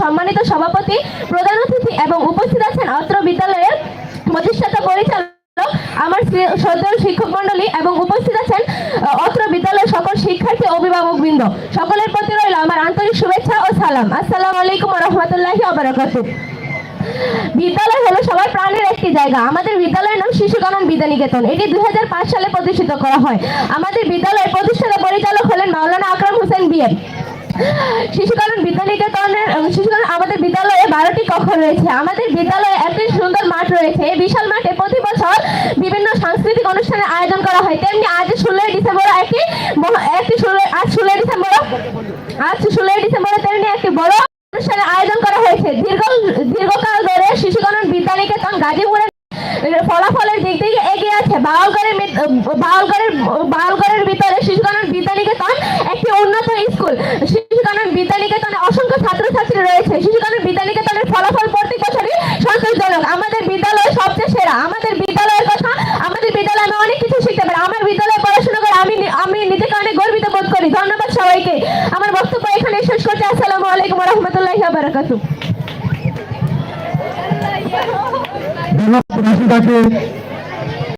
সম্মানিত সভাপতি, প্রধান অতিথি এবং উপস্থিত আছেন অত্র বিদ্যালয়ের প্রতিষ্ঠাতা পরিচালক আমার শ্রদ্ধেয় শিক্ষক মন্ডলী এবং উপস্থিত আছেন অত্র বিদ্যালয়ের সকল শিক্ষার্থী অভিভাবক বৃন্দ। সকলের প্রতি রইল আমার আন্তরিক শুভেচ্ছা ও সালাম। আসসালামু আলাইকুম রহমতুল্লাহি অবরাকাতু বিদ্যালয় হলো সবার প্রাণের একটি জায়গা। আমাদের বিদ্যালয়ের নাম শিশু কানন বিদ্যানিকেতন। এটি দুই হাজার পাঁচ সালে প্রতিষ্ঠিত করা হয়। আমাদের বিদ্যালয়ের প্রতিষ্ঠাতা পরিচালক হলেন মাওলানা আকরাম হোসেন বিএম শিশুকানন বিদ্যানিকেতনের উম, শিশুকানন আমাদের বিদ্যালয়ে বারোটি কক্ষ রয়েছে। আমাদের বিদ্যালয়ে একটি সুন্দর মাঠ রয়েছে। এই বিশাল মাঠে প্রতি বছর বিভিন্ন সাংস্কৃতিক অনুষ্ঠানের আয়োজন করা হয়। তেমনি আজ ষোলোই ডিসেম্বর একটি একটি ষোলো আজ ষোলোই ডিসেম্বর আজ ষোলোই ডিসেম্বরে তেমনি একটি বড় অনুষ্ঠানের আয়োজন করা হয়েছে। দীর্ঘ দীর্ঘকাল ধরে শিশুকানন বিদ্যানিকেতন গাজীপুরের ফলাফলের দিক থেকে এগিয়ে আছে। বাউলগড়ের বাউলগড়ের বাউলগড়ের ভিতরে শিশুকানন বিদ্যানিকেতন একটি উন্নত স্কুল। বোধ করি। ধন্যবাদ সবাইকে। আমার বক্তব্য এখানে শেষ করছি। আসসালামু আলাইকুম রহমতুল্লাহ বারাকাত ধন্যবাদ